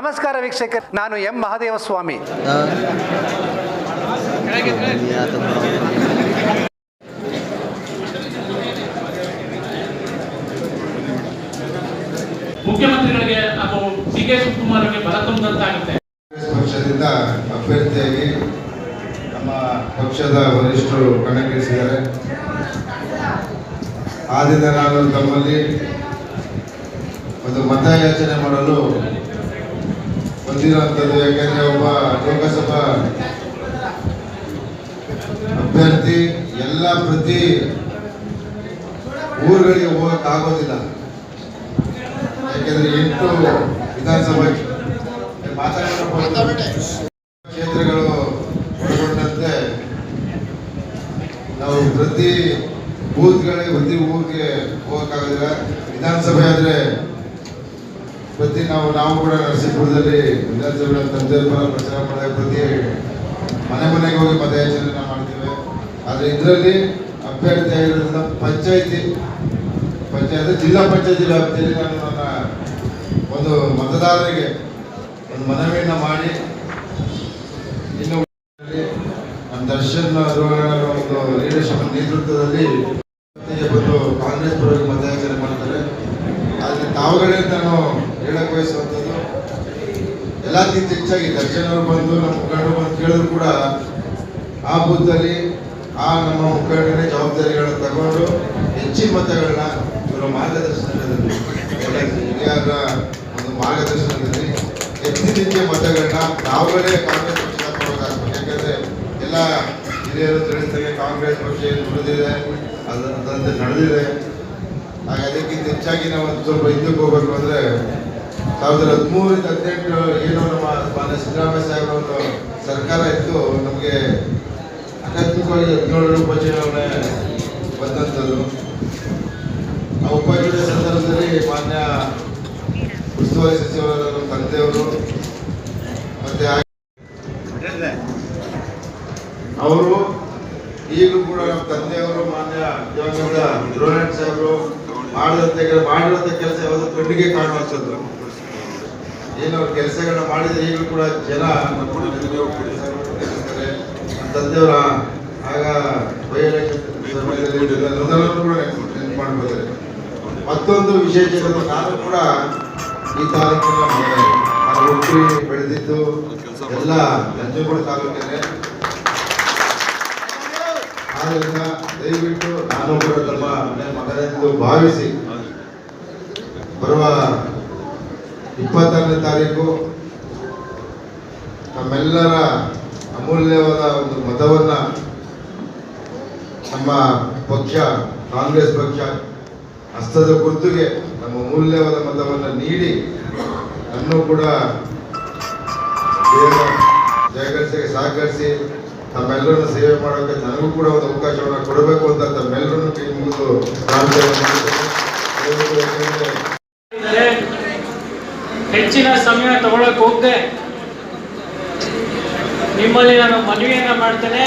ವೀಕ್ಷಕ ನಾನು ಎಂ. ಮಹಾದೇವ ಸ್ವಾಮಿ ಮುಖ್ಯಮಂತ್ರಿಗಳಿಗೆ ಅಥವಾ ಡಿ ಕೆ ಶಿವಕುಮಾರ್ ಅವರಿಗೆ ಬಲ ತುಂಬದಂತಾಗುತ್ತೆ. ಕಾಂಗ್ರೆಸ್ ಪಕ್ಷದಿಂದ ಅಭ್ಯರ್ಥಿಯಾಗಿ ನಮ್ಮ ಪಕ್ಷದ ವರಿಷ್ಠರು ಕಣಕ್ಕಿಳಿಸಿದ್ದಾರೆ. ಆದ್ದರಿಂದ ನಾನು ತಮ್ಮಲ್ಲಿ ಒಂದು ಮತಯಾಚನೆ ಮಾಡಲು ಬಂದಿರುವಂಥದ್ದು ಯಾಕೆಂದ್ರೆ ಒಬ್ಬ ಲೋಕಸಭಾ ಅಭ್ಯರ್ಥಿ ಎಲ್ಲ ಪ್ರತಿ ಊರುಗಳಿಗೆ ಹೋಗೋಕ್ಕಾಗೋದಿಲ್ಲ. ಯಾಕೆಂದ್ರೆ ಎಂಟು ವಿಧಾನಸಭಾ ಕ್ಷೇತ್ರಗಳು ಒಳಗೊಂಡಂತೆ ನಾವು ಪ್ರತಿ ಬೂತ್ಗಳಿಗೆ, ಪ್ರತಿ ಊರಿಗೆ ಹೋಗೋಕ್ಕಾಗೋದಿಲ್ಲ. ವಿಧಾನಸಭೆ ಆದರೆ ನಾವು ನಾವು ಕೂಡ ನರಸೀಪುರದಲ್ಲಿ ವಿಧಾನಸಭೆ ತಂದೆ ಪರ ಪ್ರಚಾರ ಮಾಡಿದ ಪ್ರತಿ ಮನೆ ಮನೆಗೆ ಹೋಗಿ ಮತಯಾಚನೆ ಮಾಡ್ತೇವೆ. ಆದರೆ ಇದರಲ್ಲಿ ಅಭ್ಯರ್ಥಿ ಆಗಿರೋದ್ರಿಂದ ಪಂಚಾಯಿತಿ, ಪಂಚಾಯತ್ ಜಿಲ್ಲಾ ಪಂಚಾಯತಿ ವ್ಯಾಪ್ತಿಯಲ್ಲಿ ನಾನು ನನ್ನ ಒಂದು ಮತದಾರರಿಗೆ ಒಂದು ಮನವಿಯನ್ನು ಮಾಡಿ, ಇನ್ನು ನಮ್ಮ ದರ್ಶನ್ ಒಂದು ಲೀಡರ್ಶಿಪ್ ನೇತೃತ್ವದಲ್ಲಿ ಬಂದು ಕಾಂಗ್ರೆಸ್ ಪರವಾಗಿ ಮತಯಾಚನೆ ಮಾಡ್ತಾರೆ. ಆದರೆ ತಾವುಗಳೇ ನಾನು ಹೇಳಕ್ ಬಯಸುವಂಥದ್ದು ಎಲ್ಲಕ್ಕಿಂತ ಹೆಚ್ಚಾಗಿ ದರ್ಶನವ್ರು ಬಂದು ನಮ್ಮ ಮುಖಂಡರು ಬಂದು ಕೇಳಿದ್ರು ಕೂಡ ಆ ಬೂತಲ್ಲಿ ಆ ನಮ್ಮ ಮುಖಂಡರೇ ಜವಾಬ್ದಾರಿಗಳನ್ನ ತಗೊಂಡು ಹೆಚ್ಚಿನ ಮತಗಳನ್ನ ಇವರ ಮಾರ್ಗದರ್ಶನದಲ್ಲಿ ಹಿರಿಯರ ಒಂದು ಮಾರ್ಗದರ್ಶನದಲ್ಲಿ ಹೆಚ್ಚಿನ ಮತಗಳನ್ನ ನಾವುಗಳೇ ಕಾಂಗ್ರೆಸ್ ಪಕ್ಷದ ಪರವಾಗಬೇಕು ಯಾಕಂದ್ರೆ ಎಲ್ಲ ಹಿರಿಯರು ತಿಳಿಸ್ತಾರೆ ಕಾಂಗ್ರೆಸ್ ಪಕ್ಷ ದುಡಿದಿದೆ ಅದಂತೆ ನಡೆದಿದೆ. ಹಾಗೆ ಅದಕ್ಕಿಂತ ಹೆಚ್ಚಾಗಿ ನಾವು ಒಂದು ಸ್ವಲ್ಪ ಹಿಂದಕ್ಕೆ ಹೋಗ್ಬೇಕು ಅಂದ್ರೆ ಸಾವಿರದ ಹದಿಮೂರು ಹದಿನೆಂಟು ಏನು ನಮ್ಮ ಮಾನ್ಯ ಸಿದ್ದರಾಮಯ್ಯ ಸಾಹೇಬರ ಅವರು ಸರ್ಕಾರ ಇತ್ತು, ನಮಗೆ ಆಕಸ್ಮಿಕವಾಗಿ ಹದಿನೇಳರ ಉಪಚುನಾವಣೆ ಬಂದಂಥದ್ದು ಆ ಉಪಚುನಾವಣೆ ಸಂದರ್ಭದಲ್ಲಿ ಮಾನ್ಯ ಉಸ್ತುವಾರಿ ಸಚಿವರಾದ ನಮ್ಮ ತಂದೆಯವರು ಮತ್ತೆ ಅವರು, ಈಗಲೂ ಕೂಡ ನಮ್ಮ ತಂದೆಯವರು ಮಾನ್ಯ ದಿವಂಗತ ದ್ರೋಣ ಸಾಹೇಬರು ಮಾಡಿದಂತೆ ಮಾಡಿರುವಂತ ಕೆಲಸ ಯಾವುದು ಕಣ್ಣಿಗೆ ಕಾಣುವಂಥದ್ದು. ಏನು ಕೆಲಸಗಳನ್ನ ಮಾಡಿದ್ರೆ ಈಗಲೂ ಕೂಡ ಜನ ತಂದೆಯವರ ಆಗ ಮತ್ತೊಂದು ವಿಶೇಷ ನಾನು ಕೂಡ ಈ ತಾಲೂಕಿನ ಹುಟ್ಟಿ ಬೆಳೆದಿದ್ದು ಎಲ್ಲ ನಂಜನಗೂಡು ತಾಲೂಕಲ್ಲೇ. ಆದ್ದರಿಂದ ದಯವಿಟ್ಟು ನಾನು ಕೂಡ ತಮ್ಮ ಮಗನೆಂದು ಭಾವಿಸಿ ಬರುವ ಇಪ್ಪತ್ತಾರನೇ ತಾರೀಕು ನಮ್ಮೆಲ್ಲರ ಅಮೂಲ್ಯವಾದ ಒಂದು ಮತವನ್ನ ನಮ್ಮ ಪಕ್ಷ, ಕಾಂಗ್ರೆಸ್ ಪಕ್ಷ, ಹಸ್ತದ ಗುರುತಿಗೆ ನಮ್ಮ ಅಮೂಲ್ಯವಾದ ಮತವನ್ನು ನೀಡಿ, ನನ್ನೂ ಕೂಡ ಜಯಗಳಿಸಿಗೆ ಸಹಕರಿಸಿ ತಮ್ಮೆಲ್ಲರನ್ನು ಸೇವೆ ಮಾಡೋಕ್ಕೆ ನನಗೂ ಕೂಡ ಒಂದು ಅವಕಾಶವನ್ನು ಕೊಡಬೇಕು ಅಂತ ತಮ್ಮೆಲ್ಲರನ್ನು ಕೈ ಮುಗಿದು ಮಾಡ್ತೇನೆ. ದಯವಿಟ್ಟು ಯಾಕಂದ್ರೆ ಇದ್ದಾರೆ. ಹೆಚ್ಚಿನ ಸಮಯ ತಗೊಳಕ್ ಹೋಗದೆ ನಿಮ್ಮಲ್ಲಿ ನಾನು ಮನವಿಯನ್ನ ಮಾಡ್ತೇನೆ.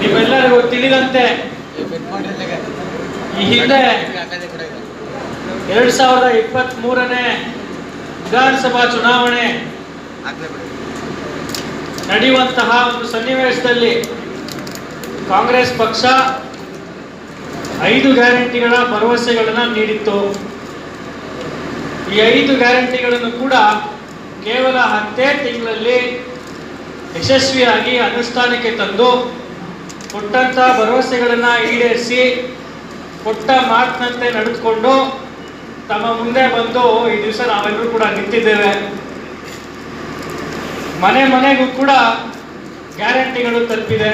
ನಿಮ್ಮೆಲ್ಲರಿಗೂ ತಿಳಿದಂತೆ ಈ ಹಿಂದೆ ಎರಡ್ ಸಾವಿರದ ಇಪ್ಪತ್ತ್ ಮೂರನೇ ವಿಧಾನಸಭಾ ಚುನಾವಣೆ ನಡೆಯುವಂತಹ ಒಂದು ಸನ್ನಿವೇಶದಲ್ಲಿ ಕಾಂಗ್ರೆಸ್ ಪಕ್ಷ ಐದು ಗ್ಯಾರಂಟಿಗಳ ಭರವಸೆಗಳನ್ನು ನೀಡಿತ್ತು. ಈ ಐದು ಗ್ಯಾರಂಟಿಗಳನ್ನು ಕೂಡ ಕೇವಲ ಹತ್ತೇ ತಿಂಗಳಲ್ಲಿ ಯಶಸ್ವಿಯಾಗಿ ಅನುಷ್ಠಾನಕ್ಕೆ ತಂದು ಕೊಟ್ಟಂಥ ಭರವಸೆಗಳನ್ನು ಈಡೇರಿಸಿ ಕೊಟ್ಟ ಮಾತಿನಂತೆ ನಡೆದುಕೊಂಡು ತಮ್ಮ ಮುಂದೆ ಬಂದು ಈ ದಿವಸ ನಾವೆಲ್ಲರೂ ಕೂಡ ನಿಂತಿದ್ದೇವೆ. ಮನೆ ಮನೆಗೂ ಕೂಡ ಗ್ಯಾರಂಟಿಗಳು ತಲುಪಿದೆ.